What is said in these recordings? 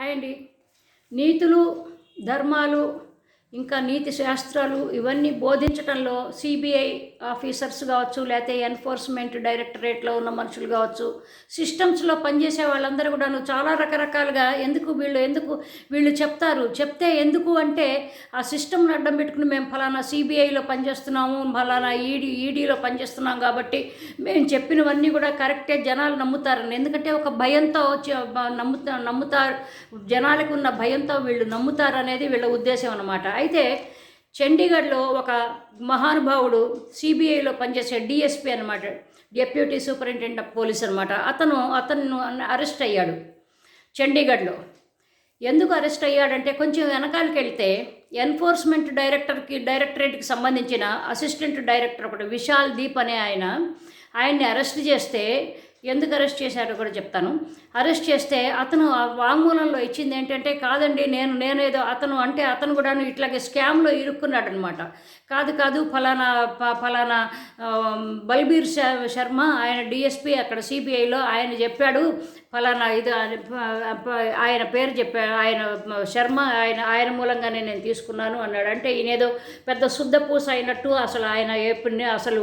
Hi అండి. నీతులు ధర్మాలు ఇంకా నీతి శాస్త్రాలు ఇవన్నీ బోధించడంలో సిబిఐ ఆఫీసర్స్ కావచ్చు లేకపోతే ఎన్ఫోర్స్మెంట్ డైరెక్టరేట్లో ఉన్న మనుషులు కావచ్చు సిస్టమ్స్లో పనిచేసే వాళ్ళందరూ కూడా చాలా రకరకాలుగా ఎందుకు వీళ్ళు ఎందుకు వీళ్ళు చెప్తారు. చెప్తే ఎందుకు అంటే ఆ సిస్టమ్ను అడ్డం పెట్టుకుని మేము ఫలానా సిబిఐలో పనిచేస్తున్నాము ఫలానా ఈడీ ఈడీలో పనిచేస్తున్నాం కాబట్టి మేము చెప్పినవన్నీ కూడా కరెక్టే జనాలు నమ్ముతారని ఎందుకంటే ఒక భయంతో నమ్ముతా నమ్ముతారు. జనాలకు ఉన్న భయంతో వీళ్ళు నమ్ముతారు అనేది వీళ్ళ ఉద్దేశం అన్నమాట. అయితే చండీగఢ్లో ఒక మహానుభావుడు సిబిఐలో పనిచేసే డిఎస్పీ అనమాట డెప్యూటీ సూపరింటెండెంట్ ఆఫ్ పోలీస్ అనమాట అతను అతను అరెస్ట్ అయ్యాడు చండీగఢ్లో. ఎందుకు అరెస్ట్ అయ్యాడంటే కొంచెం వెనకాలకి వెళ్తే ఎన్ఫోర్స్మెంట్ డైరెక్టర్కి డైరెక్టరేట్కి సంబంధించిన అసిస్టెంట్ డైరెక్టర్ ఒకటి విశాల్ దీప్ అనే ఆయన ఆయన్ని అరెస్ట్ చేస్తే ఎందుకు అరెస్ట్ చేశారో కూడా చెప్తాను. అరెస్ట్ చేస్తే అతను ఆ వాంగ్మూలంలో ఇచ్చింది ఏంటంటే కాదండి నేను నేనేదో అతను అంటే అతను కూడాను ఇట్లాగే స్కామ్లో ఇరుక్కున్నాడు అనమాట కాదు కాదు ఫలానా ప- ఫలానా బల్బీర్ శర్మ ఆయన డిఎస్పి అక్కడ సిబిఐలో ఆయన చెప్పాడు. ఫలానా ఇది ఆయన పేరు చెప్పాడు ఆయన శర్మ ఆయన ఆయన మూలంగానే నేను తీసుకున్నాను అన్నాడు. అంటే ఈయనేదో పెద్ద శుద్ధ పూస అయినట్టు అసలు ఆయన ఎప్పుడు అసలు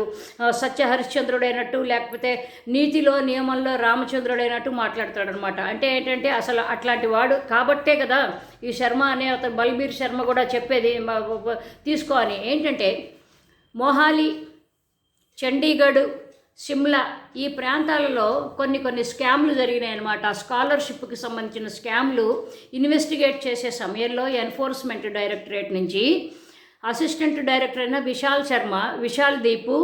సత్య హరిశ్చంద్రుడైనట్టు లేకపోతే నీతిలో నియమంలో రామచంద్రుడైనట్టు మాట్లాడతాడనమాట అంటే ఏంటంటే అసలు అట్లాంటి వాడు కాబట్టే కదా ఈ శర్మ అనే అతను బల్బీర్ శర్మ కూడా చెప్పేది తీసుకో అని. ఏంటంటే మొహాలి చండీగఢ్ సిమ్లా ఈ ప్రాంతాలలో కొన్ని కొన్ని స్కామ్లు జరిగినాయి అన్నమాట స్కాలర్షిప్కి సంబంధించిన స్కామ్లు ఇన్వెస్టిగేట్ చేసే సమయంలో ఎన్ఫోర్స్మెంట్ డైరెక్టరేట్ నుంచి అసిస్టెంట్ డైరెక్టర్ అయిన విశాల్ శర్మ విశాల్ దీపు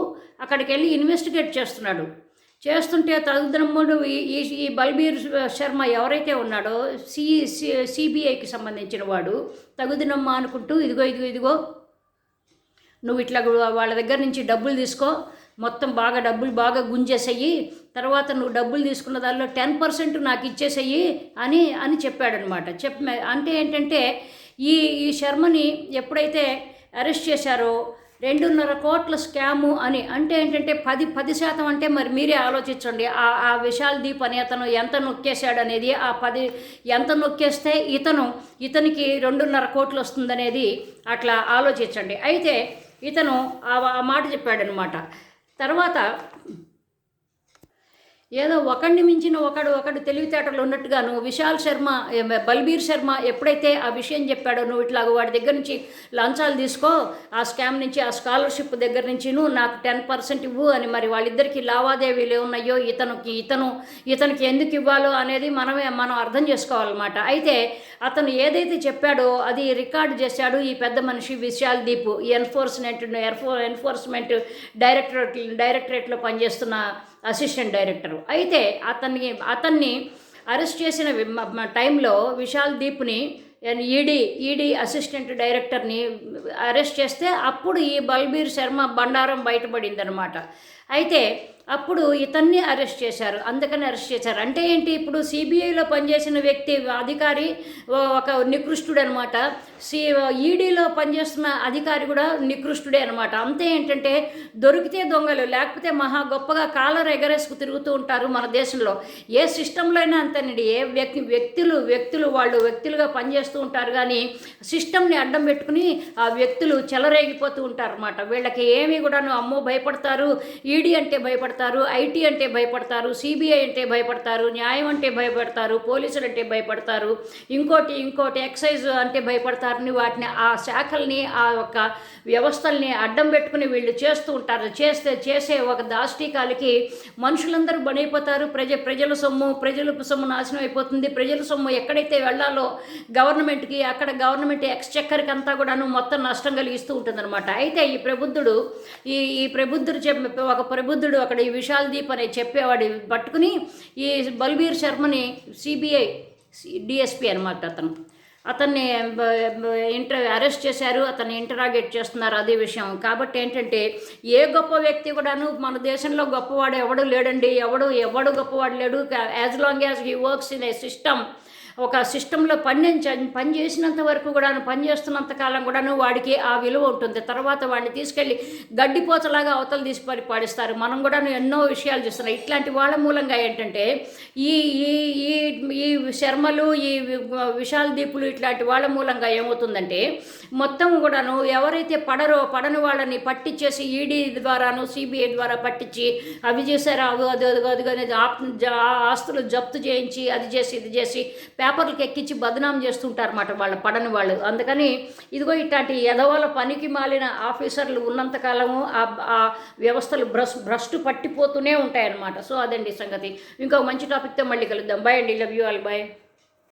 అక్కడికి వెళ్ళి ఇన్వెస్టిగేట్ చేస్తున్నాడు. చేస్తుంటే తదుదనముడు ఈ ఈ- ఈ బల్బీర్ శర్మ ఎవరైతే ఉన్నాడో సి సిబిఐకి సంబంధించిన వాడు తగుదినమ్మా అనుకుంటూ ఇదిగో ఇదిగో ఇదిగో నువ్వు ఇట్లా వాళ్ళ దగ్గర నుంచి డబ్బులు తీసుకో మొత్తం బాగా డబ్బులు బాగా గుంజేసేయి తర్వాత నువ్వు డబ్బులు తీసుకున్న దానిలో టెన్ పర్సెంట్ నాకు ఇచ్చేసేయి అని అని చెప్పాడనమాట. చెప్ప అంటే ఏంటంటే ఈ ఈ శర్మని ఎప్పుడైతే అరెస్ట్ చేశారో రెండున్నర కోట్ల స్కాము అని అంటే ఏంటంటే పది పది శాతం అంటే మరి మీరే ఆలోచించండి. ఆ ఆ విశాల్ దీప్ అనే అతను ఎంత నొక్కేశాడు అనేది ఆ పది ఎంత నొక్కేస్తే ఇతను ఇతనికి రెండున్నర కోట్లు వస్తుందనేది అట్లా ఆలోచించండి. అయితే ఇతను ఆ ఆ మాట చెప్పాడనమాట. తర్వాత ఏదో ఒకడిని మించిన ఒకడు ఒకడు తెలివితేటలు ఉన్నట్టుగాను విశాల్ శర్మ బల్బీర్ శర్మ ఎప్పుడైతే ఆ విషయం చెప్పాడో నువ్వు ఇట్లా వాడి దగ్గర నుంచి లంచాలు తీసుకో ఆ స్కామ్ నుంచి ఆ స్కాలర్షిప్ దగ్గర నుంచి నువ్వు నాకు టెన్ పర్సెంట్ ఇవ్వు అని మరి వాళ్ళిద్దరికి లావాదేవీలు ఏమున్నాయో ఇతనికి ఇతను ఇతనికి ఎందుకు ఇవ్వాలో అనేది మనమే మనం అర్థం చేసుకోవాలన్నమాట. అయితే అతను ఏదైతే చెప్పాడో అది రికార్డ్ చేశాడు ఈ పెద్ద మనిషి విశాల్ దీప్ ఈ ఎన్ఫోర్స్మెంట్ ఎన్ఫో ఎన్ఫోర్స్మెంట్ డైరెక్టరేట్ డైరెక్టరేట్లో పనిచేస్తున్న అసిస్టెంట్ డైరెక్టర్ అయితే అతన్ని అతన్ని అరెస్ట్ చేసిన వి- టైంలో విశాల్ దీప్ని ఈడీ ఈడీ అసిస్టెంట్ డైరెక్టర్ని అరెస్ట్ చేస్తే అప్పుడు ఈ బల్బీర్ శర్మ బండారం బయటపడిందనమాట అయితే అప్పుడు ఇతన్ని అరెస్ట్ చేశారు. అందుకని అరెస్ట్ చేశారు. అంటే ఏంటి? ఇప్పుడు సిబిఐలో పనిచేసిన వ్యక్తి అధికారి ఒక నికృష్టుడు అనమాట సి ఈడీలో పనిచేస్తున్న అధికారి కూడా నికృష్టుడే అనమాట అంతే ఏంటంటే దొరికితే దొంగలు లేకపోతే మహా గొప్పగా కాలర్ ఎగరేసుకు తిరుగుతూ ఉంటారు మన దేశంలో. ఏ సిస్టంలో అయినా అంతేనండి. ఏ వ్యక్తి వ్యక్తులు వ్యక్తులు వాళ్ళు వ్యక్తులుగా పనిచేస్తూ ఉంటారు కానీ సిస్టమ్ని అడ్డం పెట్టుకుని ఆ వ్యక్తులు చెలరేగిపోతూ ఉంటారు అనమాట వీళ్ళకి ఏమీ కూడాను అమ్మో భయపడతారు ఈడీ అంటే భయపడతారు. ఐటీ అంటే భయపడతారు సిబిఐ అంటే భయపడతారు న్యాయం అంటే భయపడతారు పోలీసులు అంటే భయపడతారు ఇంకోటి ఇంకోటి ఎక్సైజ్ అంటే భయపడతారని వాటిని ఆ శాఖల్ని ఆ యొక్క వ్యవస్థల్ని అడ్డం పెట్టుకుని వీళ్ళు చేస్తూ ఉంటారు. చేస్తే చేసే ఒక దాష్టీకాలకి మనుషులందరూ బలైపోతారు. ప్రజ ప్రజల సొమ్ము ప్రజల సొమ్ము నాశనం అయిపోతుంది. ప్రజల సొమ్ము ఎక్కడైతే వెళ్ళాలో గవర్నమెంట్కి అక్కడ గవర్నమెంట్ ఎక్స్చెక్కర్కి అంతా కూడాను మొత్తం నష్టం కలిగిస్తూ ఉంటుందన్నమాట. అయితే ఈ ప్రబుద్ధుడు ఈ ఈ ప్రబుద్ధుడు చెప్ ఒక ప్రబుద్ధుడు అక్కడ ఈ విశాల్ దీప్ అనే చెప్పేవాడు పట్టుకుని ఈ బల్బీర్ శర్మని సిబిఐ డిఎస్పి అనమాట అతను. అతన్ని ఇంటర్ అరెస్ట్ చేశారు అతన్ని ఇంటరాగేట్ చేస్తున్నారు అదే విషయం. కాబట్టి ఏంటంటే ఏ గొప్ప వ్యక్తి కూడాను మన దేశంలో గొప్పవాడు ఎవడు లేడండి ఎవడు ఎవడు గొప్పవాడు లేడు. As long as he works in a system ఒక సిస్టంలో పని పని చేసినంత వరకు కూడాను పని చేస్తున్నంత కాలం కూడాను వాడికి ఆ విలువ ఉంటుంది. తర్వాత వాడిని తీసుకెళ్ళి గడ్డిపోతలాగా అవతల తీసి పడి పాడిస్తారు. మనం కూడాను ఎన్నో విషయాలు చూస్తున్నాం. ఇట్లాంటి వాళ్ళ మూలంగా ఏంటంటే ఈ ఈ ఈ ఈ శర్మలు ఈ విశాల దీపులు ఇట్లాంటి వాళ్ళ మూలంగా ఏమవుతుందంటే మొత్తం కూడాను ఎవరైతే పడరో పడని వాళ్ళని పట్టించేసి ఈడీ ద్వారాను సిబిఐ ద్వారా పట్టించి అవి చేశారు అవి అది అది అది అనేది ఆస్తులు జప్తు చేయించి అది చేసి ఇది చేసి పేపర్లకు ఎక్కించి బదనాం చేస్తుంటారన్నమాట వాళ్ళ పడని వాళ్ళు. అందుకని ఇదిగో ఇట్లాంటి ఎదవాళ్ళ పనికి మాలిన ఆఫీసర్లు ఉన్నంతకాలము ఆ ఆ వ్యవస్థలు భ్రష్ భ్రష్టు పట్టిపోతూనే ఉంటాయన్నమాట. సో అదండి సంగతి. ఇంకో మంచి టాపిక్తో మళ్ళీ కలుద్దాం. బాయ్ అండి. Love you all bye